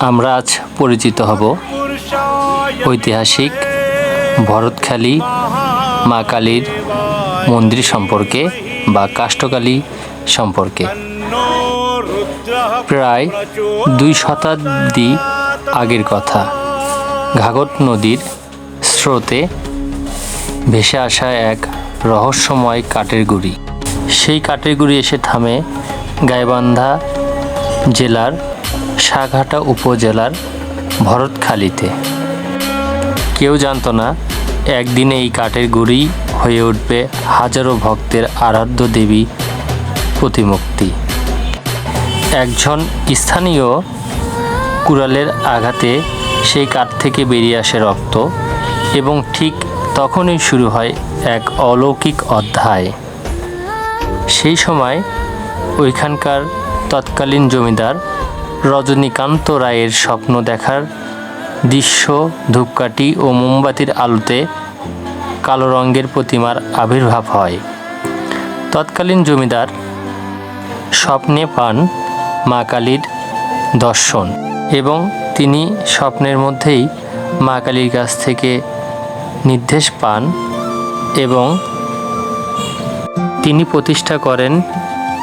আমরা আজ পরিচিত হব ঐতিহাসিক ভরতখালী মা কালীর মন্দির সম্পর্কে বা কাষ্ঠকালী সম্পর্কে। প্রায় দুই শতাব্দী আগের কথা। ঘাঘট নদীর স্রোতে ভেসে আসা এক রহস্যময় কাঠের গুড়ি। সেই কাঠের গুড়ি এসে থামে গাইবান্ধা জেলার সাঘাটা উপজেলার ভরতখালীতে। কেউ জানতো না, একদিনে এই কাঠের গুড়ি হয়ে উঠবে হাজারো ভক্তের আরাধ্য দেবী প্রতিমূর্তি। একজন স্থানীয় কুড়ালের আঘাতে সেই কাঠ থেকে বেরিয়ে আসে রক্ত এবং ঠিক তখনই শুরু হয় এক অলৌকিক অধ্যায়। সেই সময় ওইখানকার তৎকালীন জমিদার রজনীকান্ত রায়ের স্বপ্ন দেখার দৃশ্য ধূপকাঠি ও মোমবাতির আলোতে কালো রঙের প্রতিমার আবির্ভাব হয়। তৎকালীন জমিদার স্বপ্নে পান মা কালীর দর্শন এবং তিনি স্বপ্নের মধ্যেই মা কালীর কাছ থেকে নির্দেশ পান এবং তিনি প্রতিষ্ঠা করেন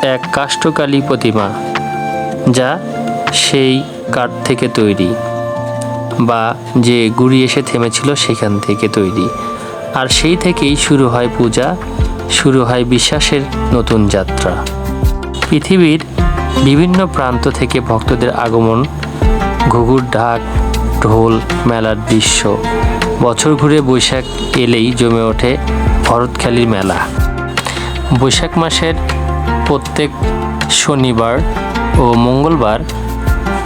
এক কাষ্ঠকালী প্রতিমা, যা সেই কাঠ থেকে তৈরি বা যে গুড়ি এসে থেমেছিল সেখান থেকে তৈরি। আর সেই থেকেই শুরু হয় পূজা, শুরু হয় বিশ্বাসের নতুন যাত্রা। পৃথিবীর বিভিন্ন প্রান্ত থেকে ভক্তদের আগমন, ঘুঘুর ঢাক, ঢোল মেলার দৃশ্য। বছর ঘুরে বৈশাখ এলেই জমে ওঠে ভরতখালীর মেলা। বৈশাখ মাসের প্রত্যেক শনিবার ও মঙ্গলবার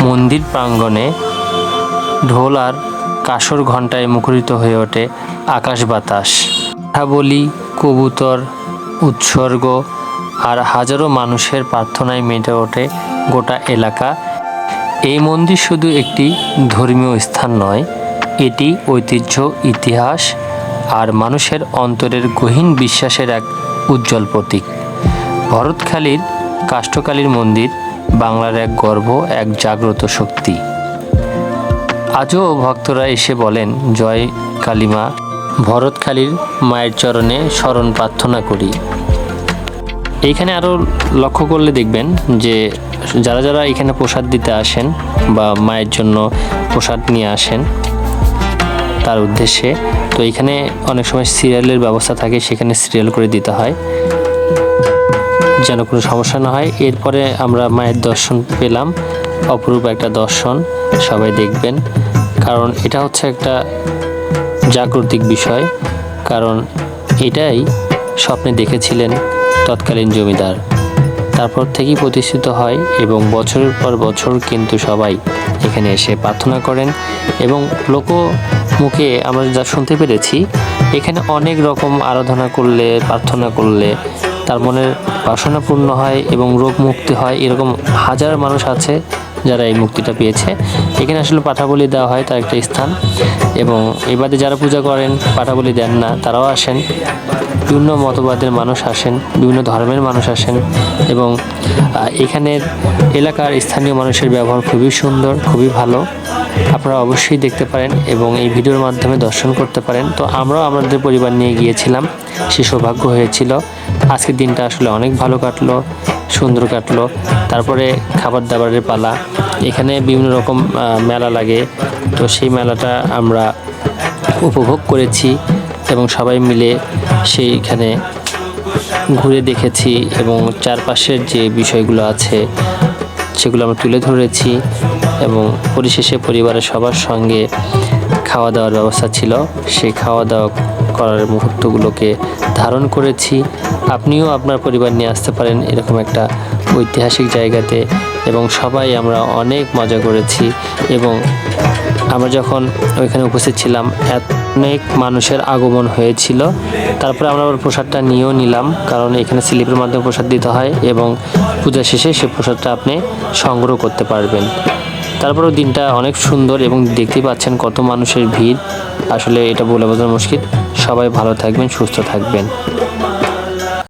মন্দির প্রাঙ্গণে ঢোল আর কাসর ঘণ্টায় মুখরিত হয়ে ওঠে আকাশ বাতাস। বলি কবুতর, উৎসর্গ আর হাজারো মানুষের প্রার্থনায় মেটে ওঠে গোটা এলাকা। এই মন্দির শুধু একটি ধর্মীয় স্থান নয়, এটি ঐতিহ্য, ইতিহাস আর মানুষের অন্তরের গহীন বিশ্বাসের এক উজ্জ্বল প্রতীক। ভরতখালীর কাষ্ঠকালীর মন্দির বাংলার এক গর্ব, এক জাগ্রত শক্তি। আজও ভক্তরা এসে বলেন, জয় কালিমা ভরতখালীর মায়ের চরণে স্মরণ প্রার্থনা করি। এইখানে আরও লক্ষ্য করলে দেখবেন যে, যারা যারা এখানে প্রসাদ দিতে আসেন বা মায়ের জন্য প্রসাদ নিয়ে আসেন, তার উদ্দেশ্যে, তো এখানে অনেক সময় সিরিয়ালের ব্যবস্থা থাকে, সেখানে সিরিয়াল করে দিতে হয়। যেন কোনো সমস্যা না হয়। এরপরে আমরা মায়ের দর্শন পেলাম। অপরূপ একটা দর্শন সবাই দেখবেন। কারণ এটা হচ্ছে একটা জাগতিক বিষয়। কারণ এটাই স্বপ্নে দেখেছিলেন তৎকালীন জমিদার। তারপর থেকেই প্রতিষ্ঠিত হয় এবং বছরের পর বছর কিন্তু সবাই এখানে এসে প্রার্থনা করেন এবং লোক মুখে আমরা যা শুনতে পেরেছি, এখানে অনেক রকম আরাধনা করলে, প্রার্থনা করলে তার মনের বাসনা পূর্ণ হয় এবং রোগ মুক্তি হয়, এরকম হাজার মানুষ আছে যারা এই মুক্তিটা পেয়েছে। এখানে আসলে পাঠাবলি দেওয়া হয় তার একটা স্থান এবং এবারে যারা পূজা করেন, পাঠাবলি দেন না, তারাও আসেন। বিভিন্ন মতবাদের মানুষ আসেন, বিভিন্ন ধর্মের মানুষ আসেন এবং এখানের এলাকার স্থানীয় মানুষের ব্যবহার খুবই সুন্দর, খুবই ভালো। আপনারা অবশ্যই দেখতে পারেন এবং এই ভিডিওর মাধ্যমে দর্শন করতে পারেন। তো আমরাও আমাদের পরিবার নিয়ে গিয়েছিলাম। সে সৌভাগ্য হয়েছিল। আজকের দিনটা আসলে অনেক ভালো কাটলো, সুন্দর কাটলো। তারপরে খাবার দাবারের পালা। এখানে বিভিন্ন রকম মেলা লাগে। তো সেই মেলাটা আমরা উপভোগ করেছি এবং সবাই মিলে সেইখানে ঘুরে দেখেছি এবং চারপাশের যে বিষয়গুলো আছে সেগুলো আমরা তুলে ধরেছি এবং পরিশেষে পরিবারের সবার সঙ্গে খাওয়া দাওয়ার ব্যবস্থা ছিল। সেই খাওয়া দাওয়া করার মুহূর্তগুলোকে ধারণ করেছি। আপনিও আপনার পরিবার নিয়ে আসতে পারেন এরকম একটা ঐতিহাসিক জায়গাতে এবং সবাই আমরা অনেক মজা করেছি এবং আমরা যখন ওইখানে উপস্থিত ছিলাম, অনেক মানুষের আগমন হয়েছিল। তারপরে আমরা আবার প্রসাদটা নিয়েও নিলাম কারণ এখানে স্লিপের মাধ্যমে প্রসাদ দিতে হয় এবং পূজা শেষে সে প্রসাদটা আপনি সংগ্রহ করতে পারবেন। তারপরেও দিনটা অনেক সুন্দর এবং দেখতে পাচ্ছেন কত মানুষের ভিড়। আসলে এটা বলে বোঝা মুশকিল। সবাই ভালো থাকবেন, সুস্থ থাকবেন।